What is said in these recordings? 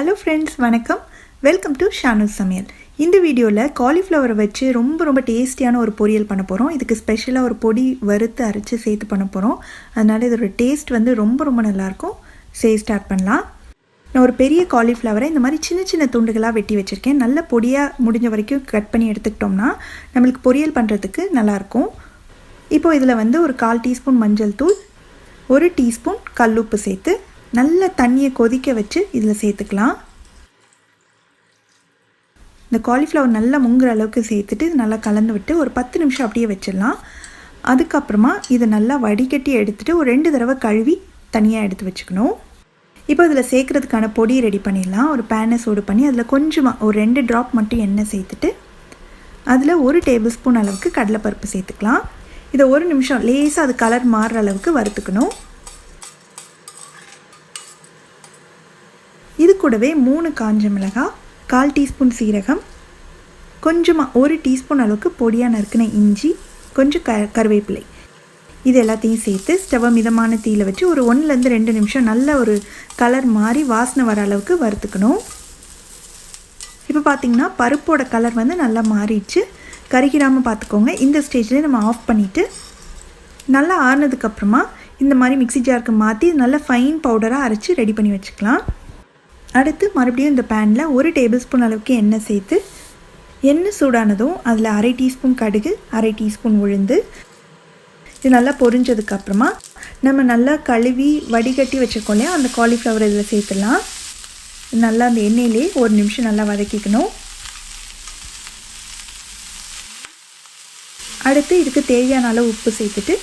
Hello friends வணக்கம். Welcome to Shanu சமையல் இந்த வீடியோவில் காலிஃப்ளவரை வச்சு ரொம்ப ரொம்ப டேஸ்டியான ஒரு பொரியல் பண்ண போகிறோம் இதுக்கு ஸ்பெஷலாக ஒரு பொடி வறுத்து அரைச்சி சேர்த்து பண்ண போகிறோம் அதனால் இதோட டேஸ்ட் வந்து ரொம்ப ரொம்ப நல்லாயிருக்கும் சே ஸ்டார்ட் பண்ணலாம். நான் ஒரு பெரிய காலிஃப்ளவரை இந்த மாதிரி சின்ன சின்ன துண்டுகளாக வெட்டி வச்சுருக்கேன். நல்ல பொடியாக முடிஞ்ச வரைக்கும் கட் பண்ணி எடுத்துக்கிட்டோம்னா நம்மளுக்கு பொரியல் பண்ணுறதுக்கு நல்லாயிருக்கும் இப்போது இதில் வந்து ஒரு கால் டீஸ்பூன் மஞ்சள் தூள் ஒரு டீஸ்பூன் கல்லுப்பு சேர்த்து நல்ல தண்ணியை கொதிக்க வச்சு இதில் சேர்த்துக்கலாம். இந்த காலிஃப்ளவர் நல்லா முங்குற அளவுக்கு சேர்த்துட்டு இது நல்லா கலந்து விட்டு ஒரு பத்து நிமிஷம் அப்படியே வச்சிடலாம். அதுக்கப்புறமா இதை நல்லா வடிகட்டி எடுத்துகிட்டு ஒரு ரெண்டு தடவை கழுவி தனியாக எடுத்து வச்சுக்கணும். இப்போ இதில் சேர்க்குறதுக்கான பொடி ரெடி பண்ணிடலாம். ஒரு பேனை சூடு பண்ணி அதில் கொஞ்சமாக ஒரு ரெண்டு ட்ராப் மட்டும் எண்ணெய் சேர்த்துட்டு அதில் ஒரு டேபிள் ஸ்பூன் அளவுக்கு கடலைப்பருப்பு சேர்த்துக்கலாம். இதை ஒரு நிமிஷம் லேசாக அது கலர் மாறுற அளவுக்கு வறுத்துக்கணும். கூடவே மூணு காஞ்ச மிளகாய் கால் டீஸ்பூன் சீரகம் கொஞ்சமாக ஒரு டீஸ்பூன் அளவுக்கு பொடியாக நறுக்கின இஞ்சி கொஞ்சம் க கருவேப்பிலை. இது எல்லாத்தையும் சேர்த்து ஸ்டவ்வை மிதமான தீயில் வச்சு ஒரு ஒன்றுலேருந்து ரெண்டு நிமிஷம் நல்ல ஒரு கலர் மாறி வாசனை வர அளவுக்கு வறுத்துக்கணும். இப்போ பார்த்திங்கன்னா பருப்போட கலர் வந்து நல்லா மாறிடுச்சு. கருகிடாமல் பார்த்துக்கோங்க இந்த ஸ்டேஜ்லேயே நம்ம ஆஃப் பண்ணிவிட்டு நல்லா ஆறுனதுக்கப்புறமா இந்த மாதிரி மிக்சி ஜாருக்கு மாற்றி நல்லா ஃபைன் பவுடராக அரைச்சி ரெடி பண்ணி வச்சுக்கலாம். அடுத்து மறுபடியும் இந்த பேனில் ஒரு டேபிள் ஸ்பூன் அளவுக்கு எண்ணெய் சேர்த்து எண்ணெய் சூடானதும் அதில் அரை டீஸ்பூன் கடுகு அரை டீஸ்பூன் உளுந்து. இது நல்லா பொரிஞ்சதுக்கப்புறமா நம்ம நல்லா கழுவி வடிகட்டி வச்சுருக்கோம் இல்லையா? அந்த காலிஃப்ளவர் இதில் சேர்த்துடலாம். நல்லா அந்த எண்ணெயிலே ஒரு நிமிஷம் நல்லா வதக்கிக்கணும். அடுத்து இதுக்கு தேவையான அளவு உப்பு சேர்த்துட்டு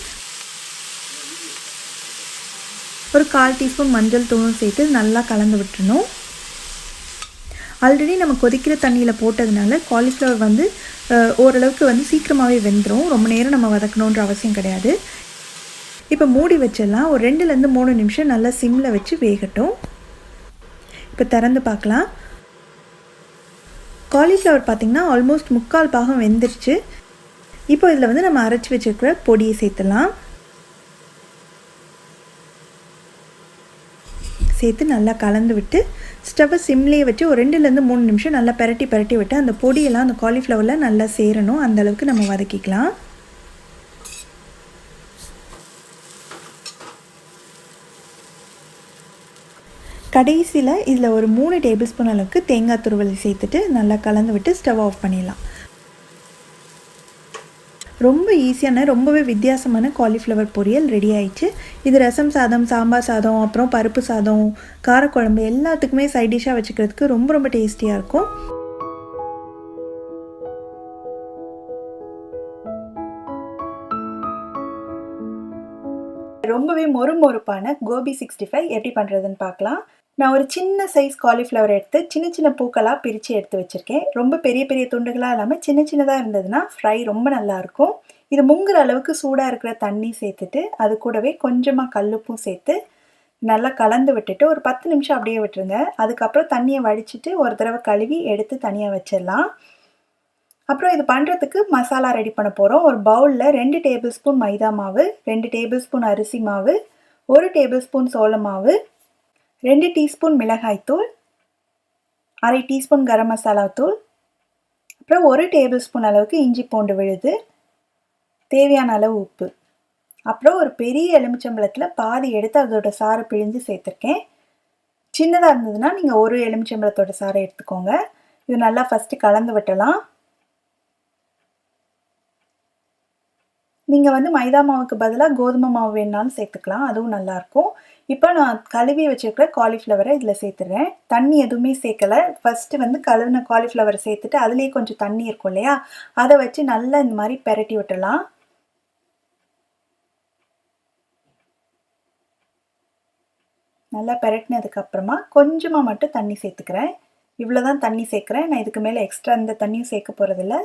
ஒரு கால் டீஸ்பூன் மஞ்சள் தூளும் சேர்த்து நல்லா கலந்து விட்டுணும் ஆல்ரெடி நம்ம கொதிக்கிற தண்ணியில் போட்டதுனால காலிஃப்ளவர் வந்து ஓரளவுக்கு வந்து சீக்கிரமாகவே வெந்துடும் ரொம்ப நேரம் நம்ம வதக்கணுன்ற அவசியம் கிடையாது. இப்போ மூடி வச்சிடலாம். ஒரு ரெண்டுலேருந்து மூணு நிமிஷம் நல்லா சிம்மில் வச்சு வேகட்டும். இப்போ திறந்து பார்க்கலாம். காலிஃப்ளவர் பார்த்திங்கன்னா ஆல்மோஸ்ட் முக்கால் பாகம் வெந்துருச்சு. இப்போ இதில் வந்து நம்ம அரைச்சி வச்சுருக்கிற பொடியை சேர்த்துலாம் சேர்த்து நல்லா கலந்து விட்டு ஸ்டவ்வை சிம்லேயே வச்சு ஒரு ரெண்டுலேருந்து மூணு நிமிஷம் நல்லா பரட்டி பரட்டி விட்டு அந்த பொடியெல்லாம் அந்த காலிஃப்ளவரில் நல்லா சேரணும். அந்தளவுக்கு நம்ம வதக்கிக்கலாம். கடைசியில் இதில் ஒரு மூணு டேபிள் ஸ்பூன் அளவுக்கு தேங்காய் துருவலை சேர்த்துட்டு நல்லா கலந்து விட்டு ஸ்டவ் ஆஃப் பண்ணிடலாம். ரொம்ப ஈஸியான ரொம்பவே வித்தியாசமான காலிஃப்ளவர் பொரியல் ரெடி ஆயிடுச்சு. இது ரசம் சாதம் சாம்பார் சாதம் அப்புறம் பருப்பு சாதம் காரக்குழம்பு எல்லாத்துக்குமே சைட் டிஷ்ஷாக வச்சுக்கிறதுக்கு ரொம்ப ரொம்ப டேஸ்டியாக இருக்கும். ரொம்பவே மொறு மொறுப்பான கோபி சிக்ஸ்டி ஃபைவ் எப்படி பண்ணுறதுன்னு பார்க்கலாம். நான் ஒரு சின்ன சைஸ் காலிஃப்ளவர் எடுத்து சின்ன சின்ன பூக்களாக பிரித்து எடுத்து வச்சுருக்கேன். ரொம்ப பெரிய பெரிய துண்டுகளாக இல்லாமல் சின்ன சின்னதாக இருந்ததுன்னா ஃப்ரை ரொம்ப நல்லாயிருக்கும் இது முங்குற அளவுக்கு சூடாக இருக்கிற தண்ணி சேர்த்துட்டு அது கூடவே கொஞ்சமாக கல்லுப்பும் சேர்த்து நல்லா கலந்து விட்டுட்டு ஒரு பத்து நிமிஷம் அப்படியே விட்டுருங்க. அதுக்கப்புறம் தண்ணியை வடிச்சிட்டு ஒரு தடவை கழுவி எடுத்து தனியாக வச்சிடலாம். அப்புறம் இது பண்ணுறதுக்கு மசாலா ரெடி பண்ண போகிறோம் ஒரு பவுலில் ரெண்டு டேபிள் ஸ்பூன் மைதா மாவு ரெண்டு டேபிள் ஸ்பூன் அரிசி மாவு ஒரு டேபிள் ஸ்பூன் சோள மாவு ரெண்டு டீஸ்பூன் மிளகாய்த்தூள் அரை டீஸ்பூன் கரம் மசாலா தூள் அப்புறம் ஒரு டேபிள் ஸ்பூன் அளவுக்கு இஞ்சி பூண்டு விழுது தேவையான அளவு உப்பு. அப்புறம் ஒரு பெரிய எலுமிச்சம்பழத்தில் பாதி எடுத்து அதோட சாறை பிழிஞ்சு சேர்த்துருக்கேன். சின்னதாக இருந்ததுன்னா நீங்கள் ஒரு எலுமிச்சம்பழத்தோட சாறை எடுத்துக்கோங்க. இது நல்லா ஃபஸ்ட்டு கலந்து விட்டலாம். நீங்கள் வந்து மைதா மாவுக்கு பதிலாக கோதுமை மாவு வேணாலும் சேர்த்துக்கலாம். அதுவும் நல்லாயிருக்கும். இப்போ நான் கழுவி வச்சுருக்கிற காலிஃப்ளவரை இதில் சேர்த்துறேன். தண்ணி எதுவுமே சேர்க்கலை. ஃபஸ்ட்டு வந்து கழுவின காலிஃப்ளவரை சேர்த்துட்டு அதுலேயே கொஞ்சம் தண்ணி இருக்கும் இல்லையா? அதை வச்சு நல்லா இந்த மாதிரி பெரட்டி விட்டுடலாம் நல்லா பெரட்டினதுக்கப்புறமா கொஞ்சமாக மட்டும் தண்ணி சேர்த்துக்கிறேன். இவ்வளோ தான் தண்ணி சேர்க்குறேன். நான் இதுக்கு மேலே எக்ஸ்ட்ரா இந்த தண்ணியும் சேர்க்க போகிறதில்ல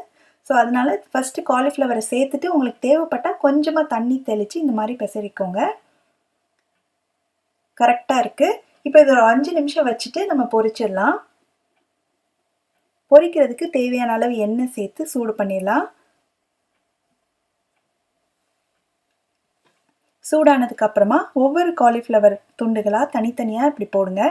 ஸோ அதனால் ஃபஸ்ட்டு காலிஃப்ளவரை சேர்த்துட்டு உங்களுக்கு தேவைப்பட்டால் கொஞ்சமாக தண்ணி தெளித்து இந்த மாதிரி பெசரிக்கோங்க. கரெக்டாக இருக்குது இப்போ இது ஒரு அஞ்சு நிமிஷம் வச்சுட்டு நம்ம பொரிச்சிடலாம். பொரிக்கிறதுக்கு தேவையான அளவு எண்ணெய் சேர்த்து சூடு பண்ணிடலாம். சூடானதுக்கு அப்புறமா ஒவ்வொரு காலிஃப்ளவர் துண்டுகளாக தனித்தனியாக இப்படி போடுங்க.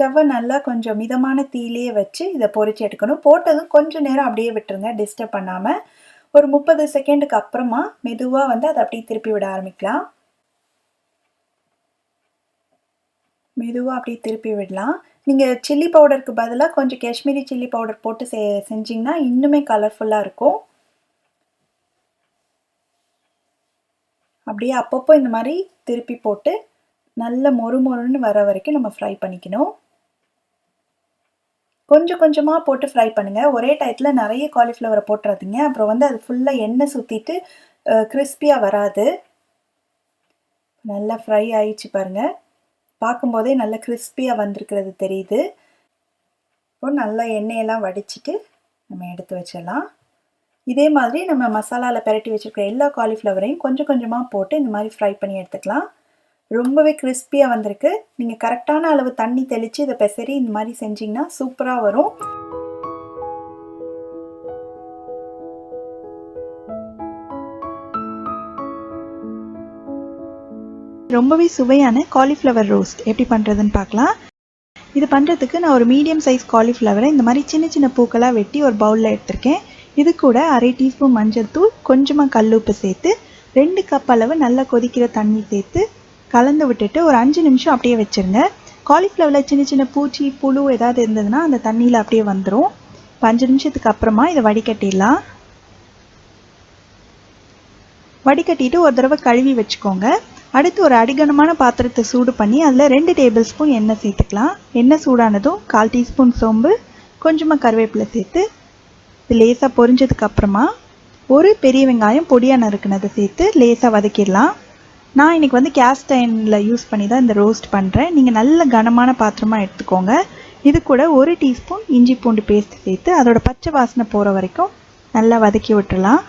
ஸ்டவ்வை நல்லா கொஞ்சம் மிதமான தீயிலேயே வச்சு இதை பொறிச்சு எடுக்கணும். போட்டதும் கொஞ்சம் நேரம் அப்படியே விட்டுருங்க டிஸ்டர்ப் பண்ணாமல் ஒரு முப்பது செகண்டுக்கு அப்புறமா மெதுவாக வந்து அதை அப்படியே திருப்பி விட ஆரம்பிக்கலாம். மெதுவாக அப்படியே திருப்பி விடலாம். நீங்கள் சில்லி பவுடருக்கு பதிலாக கொஞ்சம் காஷ்மீரி சில்லி பவுடர் போட்டு செ செஞ்சிங்கன்னா இன்னுமே கலர்ஃபுல்லாக இருக்கும். அப்படியே அப்பப்போ இந்த மாதிரி திருப்பி போட்டு நல்ல மொறு மொறுன்னு வர வரைக்கும் நம்ம ஃப்ரை பண்ணிக்கணும். கொஞ்சம் கொஞ்சமாக போட்டு ஃப்ரை பண்ணுங்கள் ஒரே டயத்தில் நிறைய காலிஃப்ளவரை போட்டுறாதீங்க. அப்புறம் வந்து அது ஃபுல்லாக எண்ணெய் சுற்றிட்டு கிறிஸ்பியாக வராது. நல்லா ஃப்ரை ஆயிடுச்சு பாருங்கள் பார்க்கும்போதே நல்ல கிறிஸ்பியாக வந்திருக்கிறது தெரியுது. இப்போ நல்லா எண்ணெயெல்லாம் வடிச்சிட்டு நம்ம எடுத்து வச்சிடலாம். இதே மாதிரி நம்ம மசாலாவில் பெரட்டி வச்சுருக்க எல்லா காலிஃப்ளவரையும் கொஞ்சம் கொஞ்சமாக போட்டு இந்த மாதிரி ஃப்ரை பண்ணி எடுத்துக்கலாம். ரொம்பவே கிறிஸ்பியாக வந்திருக்கு. நீங்கள் கரெக்டான அளவு தண்ணி தெளித்து இதை பெசரி இந்த மாதிரி செஞ்சிங்கன்னா சூப்பராக வரும். ரொம்பவே சுவையான காலிஃப்ளவர் ரோஸ்ட் எப்படி பண்ணுறதுன்னு பார்க்கலாம். இது பண்ணுறதுக்கு நான் ஒரு மீடியம் சைஸ் காலிஃப்ளவரை இந்த மாதிரி சின்ன சின்ன பூக்களாக வெட்டி ஒரு பவுலில் எடுத்திருக்கேன். இது கூட அரை டீஸ்பூன் மஞ்சள் தூள் கொஞ்சமாக கல்லுப்பு சேர்த்து ரெண்டு கப் அளவு நல்லா கொதிக்கிற தண்ணி சேர்த்து கலந்து விட்டுட்டு ஒரு அஞ்சு நிமிஷம் அப்படியே வச்சுருங்க காலிஃப்ளவரில் சின்ன சின்ன பூச்சி புழு ஏதாவது இருந்ததுன்னா அந்த தண்ணியில் அப்படியே வந்துடும் இப்போ அஞ்சு நிமிஷத்துக்கு அப்புறமா இதை வடிகட்டிடலாம். வடிகட்டிட்டு ஒரு தடவை கழுவி வச்சுக்கோங்க. அடுத்து ஒரு அடிகனமான பாத்திரத்தை சூடு பண்ணி அதில் ரெண்டு டேபிள் ஸ்பூன் எண்ணெய் சேர்த்துக்கலாம். எண்ணெய் சூடானதும் கால் டீஸ்பூன் சோம்பு கொஞ்சமாக கருவேப்பிலை சேர்த்து இது லேசாக பொரிஞ்சதுக்கப்புறமா ஒரு பெரிய வெங்காயம் பொடியாக நறுக்குனதை சேர்த்து லேசாக வதக்கிடலாம். நான் இன்றைக்கி வந்து கேஸ்ட் அயனில் யூஸ் பண்ணி தான் இந்த ரோஸ்ட் பண்ணுறேன் நீங்கள் நல்ல கனமான பாத்திரமாக எடுத்துக்கோங்க. இது கூட ஒரு டீஸ்பூன் இஞ்சி பூண்டு பேஸ்ட் சேர்த்து அதோட பச்சை வாசனை போகிற வரைக்கும் நல்லா வதக்கி விட்டுலாம்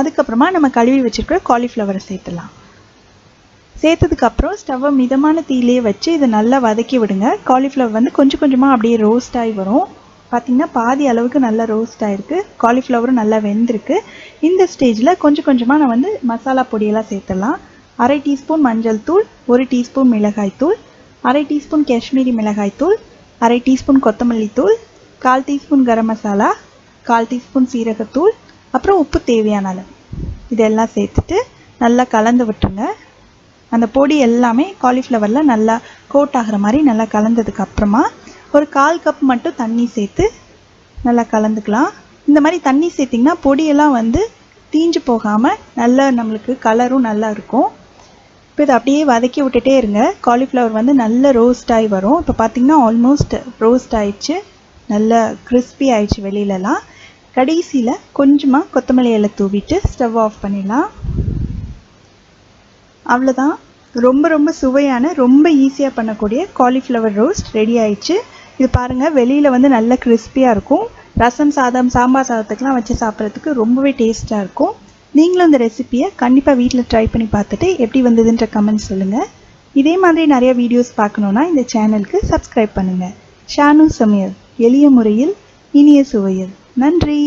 அதுக்கப்புறமா நம்ம கழுவி வச்சுருக்கிற காலிஃப்ளவரை சேர்த்துலாம். சேர்த்ததுக்கப்புறம் ஸ்டவ்வை மிதமான தீயிலே வச்சு இதை நல்லா வதக்கி விடுங்க. காலிஃப்ளவர் வந்து கொஞ்சம் கொஞ்சமாக அப்படியே ரோஸ்ட் ஆகி வரும். பார்த்திங்கன்னா பாதி அளவுக்கு நல்லா ரோஸ்ட் ஆகிருக்கு காலிஃப்ளவரும் நல்லா வெந்திருக்கு. இந்த ஸ்டேஜில் கொஞ்சம் கொஞ்சமாக நான் வந்து மசாலா பொடியெல்லாம் சேர்த்துடலாம். அரை டீஸ்பூன் மஞ்சள் தூள் ஒரு டீஸ்பூன் மிளகாய் தூள் அரை டீஸ்பூன் காஷ்மீரி மிளகாய் தூள் அரை டீஸ்பூன் கொத்தமல்லி தூள் கால் டீஸ்பூன் கரம் மசாலா கால் டீஸ்பூன் சீரகத்தூள் அப்புறம் உப்பு தேவையான அளவு. இதெல்லாம் சேர்த்துட்டு நல்லா கலந்து விட்டுருங்க. அந்த பொடி எல்லாமே காலிஃப்ளவரில் நல்லா கோட் ஆகிற மாதிரி நல்லா கலந்ததுக்கு அப்புறமா ஒரு கால் கப் மட்டும் தண்ணி சேர்த்து நல்லா கலந்துக்கலாம். இந்த மாதிரி தண்ணி சேர்த்திங்கன்னா பொடியெல்லாம் வந்து தீஞ்சு போகாமல் நல்லா நம்மளுக்கு கலரும் நல்லா இருக்கும். இப்போ இதை அப்படியே வதக்கி விட்டுட்டே இருங்க. காலிஃப்ளவர் வந்து நல்ல ரோஸ்ட் ஆகி வரும். இப்போ பார்த்திங்கன்னா ஆல்மோஸ்ட் ரோஸ்ட் ஆயிடுச்சு. நல்லா கிறிஸ்பி ஆயிடுச்சு வெளியிலலாம். கடைசியில் கொஞ்சமாக கொத்தமல்லி இலை தூவிட்டு ஸ்டவ் ஆஃப் பண்ணிடலாம். அவ்வளோதான் ரொம்ப ரொம்ப சுவையான ரொம்ப ஈஸியாக பண்ணக்கூடிய காலிஃப்ளவர் ரோஸ்ட் ரெடி ஆயிடுச்சு. இது பாருங்கள் வெளியில் வந்து நல்ல கிறிஸ்பியாக இருக்கும். ரசம் சாதம் சாம்பார் சாதத்துக்கெலாம் வச்சு சாப்பிட்றதுக்கு ரொம்பவே டேஸ்ட்டாக இருக்கும். நீங்களும் இந்த ரெசிப்பியை கண்டிப்பாக வீட்டில் ட்ரை பண்ணி பார்த்துட்டு எப்படி வந்ததுன்ற கமெண்ட் சொல்லுங்கள் இதே மாதிரி நிறைய வீடியோஸ் பார்க்கணுன்னா இந்த சேனலுக்கு சப்ஸ்கிரைப் பண்ணுங்கள் ஷானு சமையல் எளிய முறையில் இனிய சுவையல். நன்றி!